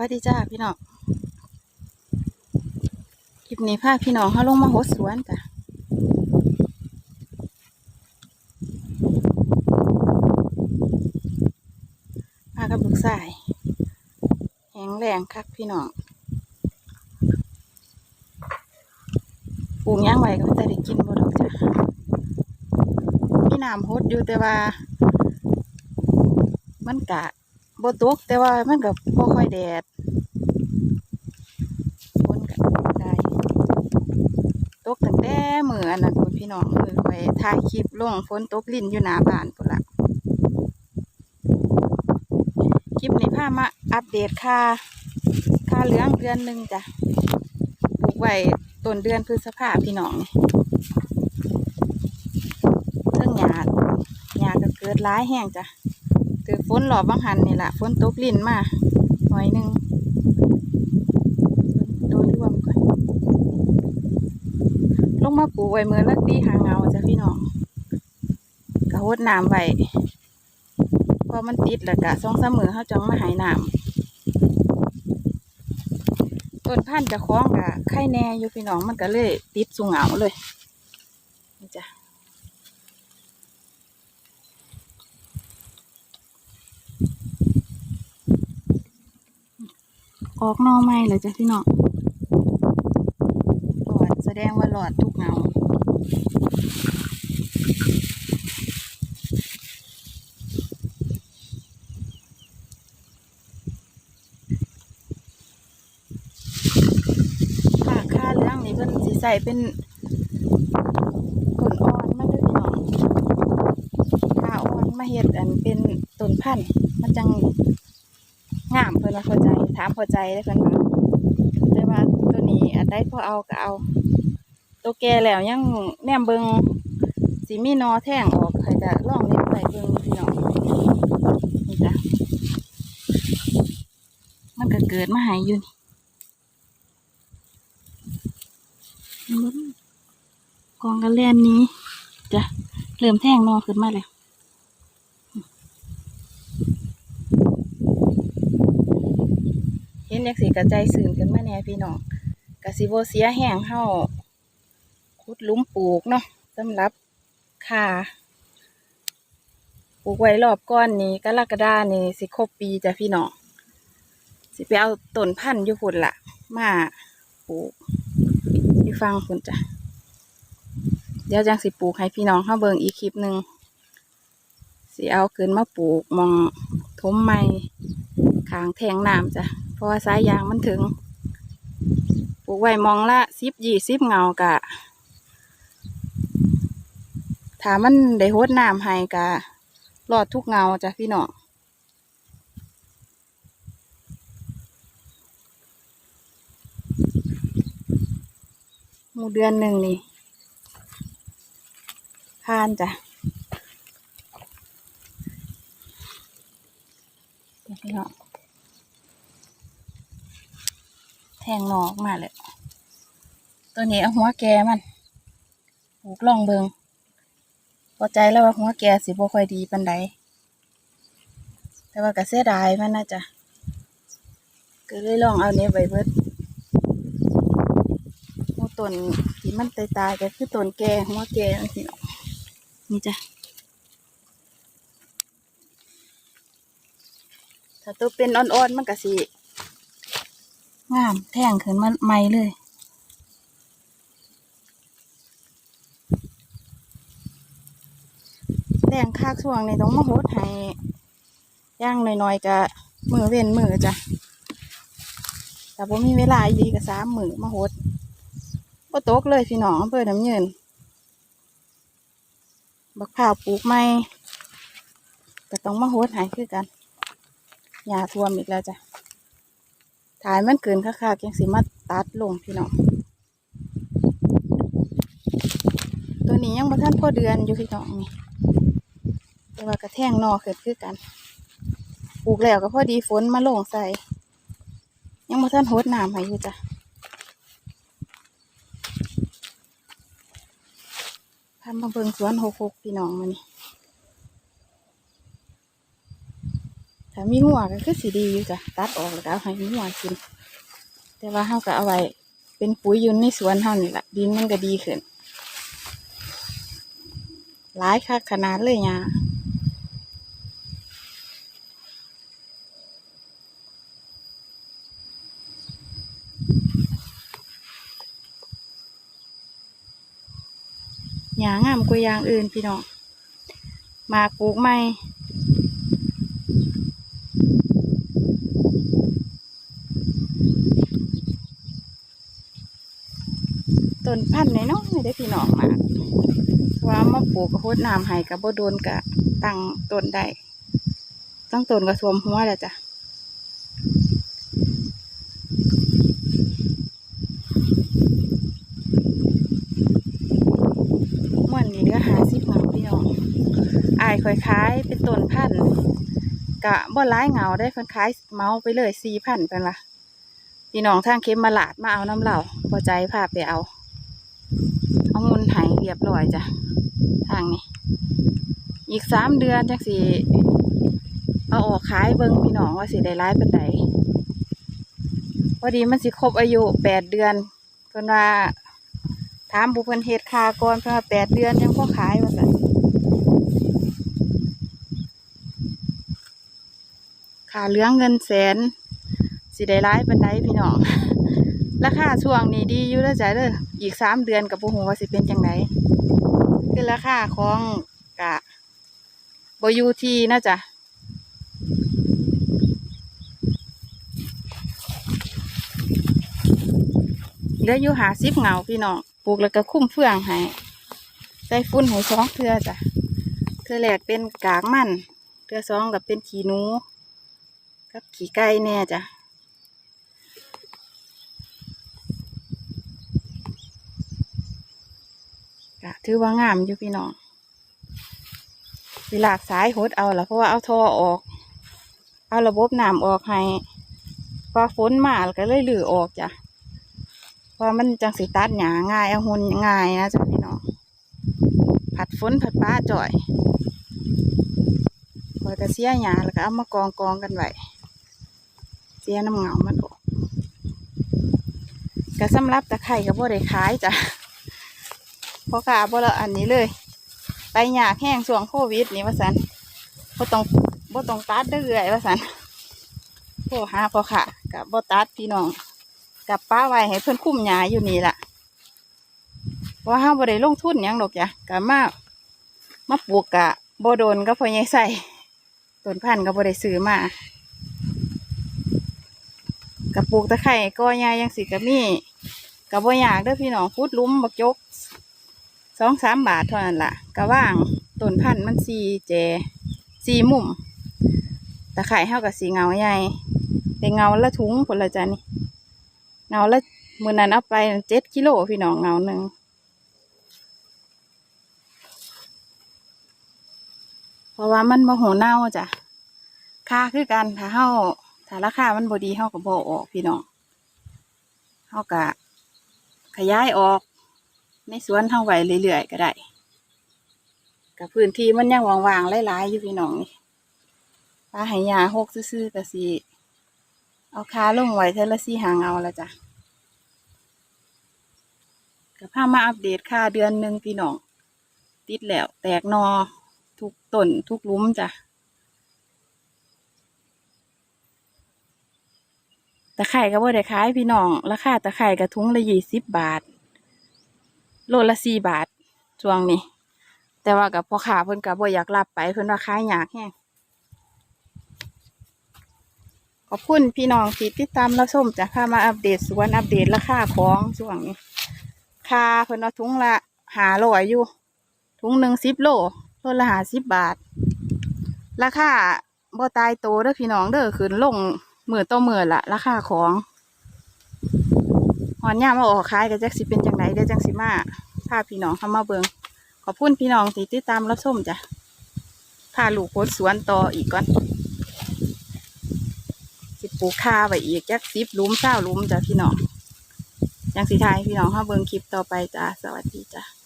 วัสดีจ้าพี่น้องคลิปนี้พาพี่น้องเขาลงมาหดสวนจ้ะพากับลูกสายแข็งแรงคักพี่น้องปลูกย่างไว้ก็แต่ได้กินบ่ดอกจ้ะมีน้ำหดอยู่แต่ว่า มันกะบ่ตกแต่ว่ามันก็บ่ค่อยแดดฝนก็ได้ตกตั้งแต่มื้ อันนั้นพุ่นพี่น้องมือไปถ่ายคลิปลงฝนตกลิ่นอยู่หน้าบ้านพุ่นละคลิปนี้พามาอัปเดตค่าค่าเหลืองเดือนหนึ่งจ้ะปลูกไว้ต้นเดือนพฤษภาพี่น้องนี่เทิงหญ้าหญ้าก็เกิดร้ายแห้งจ้ะถือฝนหลอบบางหันนี่แหละฝนตกลิ่นมาหน่อยหนึ่งโดยรวมก่อนลง มาปลูกไว้เมื่อละตีหางเงาจ้ะพี่น้องกระหดน้ำไว้พอมันติดแล้วกะสองสามมือเขาจังมาหายน้ำต้นพันธุ์จะคล้องกะไข่แน่อยู่พี่น้องมันก็เลย ติดสูงเหงาเลยนี่จ้ะออกนอใหม่เลยจ้ะพี่น้อง ดแสดงว่าหลอดทุกเงาค่าค่าเรื่องนี้เพิ่นสิใส่เป็นผลอ่อนมาเด้วยพี่น้องค่าอ่อนมาเฮ็ดอันเป็นต้นพันธุ์มันจังงามเพิ่นว่าเข้าใจ ถามเข้าใจได้เพิ่นว่าแต่ว่าตัวนี้อันใดพอเอาก็เอา ตัวแก่แล้วยังแนมเบิงสิมีนอแท่งออกใครจะล่องเล็บใส่เบิงพี่น้องนี่จ้ะมันก็เกิดมาหายอยู่นี่เบิ่งกองกระแลนนี้จ้ะเริ่มแท่งนอขึ้นมาแล้วเห็นอยากสีกระจายสื่นขึ้นมาแน่พี่น้องกะสิโบเสียแห้งเฮา ขุดลุมปลูกเนาะสำหรับข่าปลูกไว้รอบก้อนนี้กรกฎานี่สิครบปีจ้ะพี่น้องสิไปเอาต้นพันธุ์อยู่พุ่นละมาปลูกที่ฟังพุ่นจ้ะเดี๋ยวจังสิปลูกให้พี่น้องเข้าเบิงอีกคลิปหนึ่งสิเอาขึ้นมาปลูกมองทมไม้ขางแทงน้ำจ้ะเพราะว่าสายยางมันถึง ปลูกไว้มองละสิบยี่สิบเงากะ ถ้ามันได้โหดน้ำให้กะรอดทุกเงาจ้ะพี่น้องหมูเดือนหนึ่งนี่ผ่านจ้ะเดี๋ยวพี่น้องแทงหนอออกมาเลย ตัวนี้เอาหัวแกมันปลูกล่องเบิง พอใจแล้วว่าหัวแกสิบ่ค่อยดีปานใดแต่ว่าก็เสียดายมันนะจ๊ะก็เลยลองเอาเนี้ยไว้เบิดหัวต้นที่มันตายตายๆก็คือต้นแกหัวแกนั่สิเนาะนี่จ้ะถ้าตัวเป็นอ่อนๆมันก็สิงามแท่งขึ้นมาใหม่เลย แรง คากช่วงนี้ต้องมาโหดให้ย่างหน่อยๆก็มือเว้นมือจ้ะแต่ผมมีเวลาอีดีก็สามมือมาโหดก็ตกเลยพี่น้องอำเภอน้ำเยินบักข้าวปลูกไม่ก็ต้องมาโหดให้คือกันหญ้าท่วมอีกแล้วจ้ะถ่ายมันเกินค่าๆยังสิมาตัดลงพี่น้องตัวนี้ยังบ่ทันพอเดือนอยู่พี่น้องนี่ แต่ว่ากระแทงนอเกิดคือกันปลูกแล้วก็พอดีฝนมาลงใส่ ยังมาท่านโหดน้ำให้อยู่จ้ะพามาเบิงสวนหกหกพี่น้องมานี่ถ้ามีหัวก็คือสีดีอยู่จ้ะตัดออกแล้วก็เอาให้มีหัวกิน แต่ว่าเฮาก็เอาไว้เป็นปุ๋ยยุนในสวนเฮานี่แหละดินมันก็ดีขึ้นหลายคักขนาดเลยเนี่ย หญ้างามกว่าอย่างอื่นพี่น้องมาปลูกใหม่ต้นพันธุ์น้อยๆได้พี่น้องมาว่ามาปลูกกระโพดน้ำให้กับบ่โดนกะตั้งต้นได้ตั้งต้นกระทวมหัวแล้วจ้ะม่วนนี้ก็หาสิบเหงาพี่น้อง อายค่อยขายเป็นต้นพันธุ์กะบ่ร้ายเงาได้เพิ่นขายเมาไปเลยสี่พันเป็นละพี่น้องทางเข็มมาลาดมาเอาน้ำเหล่าพอใจพาไปเอา เอาเงินหายเรียบร้อยจ้ะทางนี้ อีกสามเดือนจังสิเอาออกขายเบิ่งพี่น้องว่าสิได้ร้ายเป็นไดพอดีมันสิครบอายุแปดเดือนเพิ่นว่าถามบุเพิ่นเฮ็ดคาก่อนเพิ่นว่าแปดเดือนยังพอขายว่า ค่าเหลืองเงินแสนสิได้ร้ายเป็นไดพี่น้องราคาช่วงนี้ดีอยู่แล้วจ้ะเด้ออีกสามเดือนกับปูหัวสิเป็นจังไดคือราคาของกะบอยูทีนะจ๊ะเหลืออยู่หาสิบเงาพี่น้องปลูกแล้วก็คุ้มเฟืองให้ใส่ฟุ้นให้สองเทือจ้ะเทือแรกเป็นกากมันเทือสองกับเป็นขี้นู กับขี้ไก่แน่จ้ะก็ถือว่างามอยู่พี่น้องสิลากสายหดเอาละเพราะว่าเอาท่อออก เอาระบบน้ำออกให้พอฝนมาล้วก็เลยหลือออกจ้ะเพราะมันจังสิตัดหยาง่ายเอาหุ่นง่ายนะจ้ะพี่น้องผัดฝนผัดป้าจ่อยพอยก็เสียหยาแล้วก็เอามากองกองกันไว้ เสียน้ำเงามันออกก็สำรับตะไคร่ก็บ่ได้ขายจ้ะพอขาบ่ละอันนี้เลย ไปหยากแห้งช่วงโควิดนี่ว่าสันบ่ต้องบ่ต้องตัดเรื่อยว่าสันโทรหาพอขากับบ่ตัดพี่น้องกับป้าไว้ให้เพิ่นคุ้มหยาอยู่นี่ล่ะเพราะห้าบ่ได้ลงทุนยังดอกจ้ะกับมามาปลูกกะบ่โดนก็พอใหญ่ใส่ต้นพันธุ์ก็บ่ได้ซื้อมา กับปลูกตะไคร่ก็ยายยังสิกับมีกับบ่อยากเด้อพี่น้องพุดลุ้มบักยกสองสามบาทเท่านั้นล่ะก็ว่างต้นพันธุ์มันสีแจสีมุมตะไคร่เท่ากับสีเงาใหญ่แต่เงาละถุงผลละจ้ะนี่เงาละมือนั้นเอาไปเจ็ดกิโลพี่น้องเงาหนึ่งเพราะว่ามันโมโหเน่าจ้ะค่าคือกันถ้าเฮา ถ้าราคามันบดีเฮาก็บอออกพี่น้องเฮากะขยายออกในสวนเฮาไว้เรื่อยๆก็ได้กับพื้นที่มันยังว่างๆหลายๆอยู่พี่น้องนี่ปลาไหยาหกซื่อๆก็สิเอาคาลงไว้เทละสี่หางเอาละจ้ะกับพามาอัปเดตค่าเดือนหนึ่งพี่น้องติดแล้ว แตกนอทุกต้นทุกลุมจ้ะ ตะไคร่ก็บ่ได้ขายพี่น้องราคาตะไคร่กระทุงละยี่สิบบาท โลละสี่บาทช่วงนี้ แต่ว่ากับพ่อค้าเพิ่นกับบ่อยากรับไปเพิ่นว่าขายยากแฮงขอบคุณพี่น้องที่ติดตามเราส้มจะพามาอัปเดตสวนอัปเดตราคาของช่วงนี้ค่าเพิ่นว่าถุงละหาร้อยอยู่ถุงหนึ่งสิบโลโลละหาสิบบาท ราคาบ่ตายโตเด้อพี่น้องเด้อขึ้นลง มือต่อมือละราคาของหอนย่ามาออกขายก็จักสิเป็นจังไดเดี๋ยวจังสิมาพาพี่น้องเข้ามาเบิงขอบคุณพี่น้องที่ติดตามรับชมจ้ะพาลูกโพดสวนต่ออีกก่อนสิปลูกข้าไว้อีกแจักสิบลุมเศร้าลุมจ้ะพี่น้องยังสิทยพี่น้องเข้าเบิงคลิปต่อไปจ้ะสวัสดีจ้ะ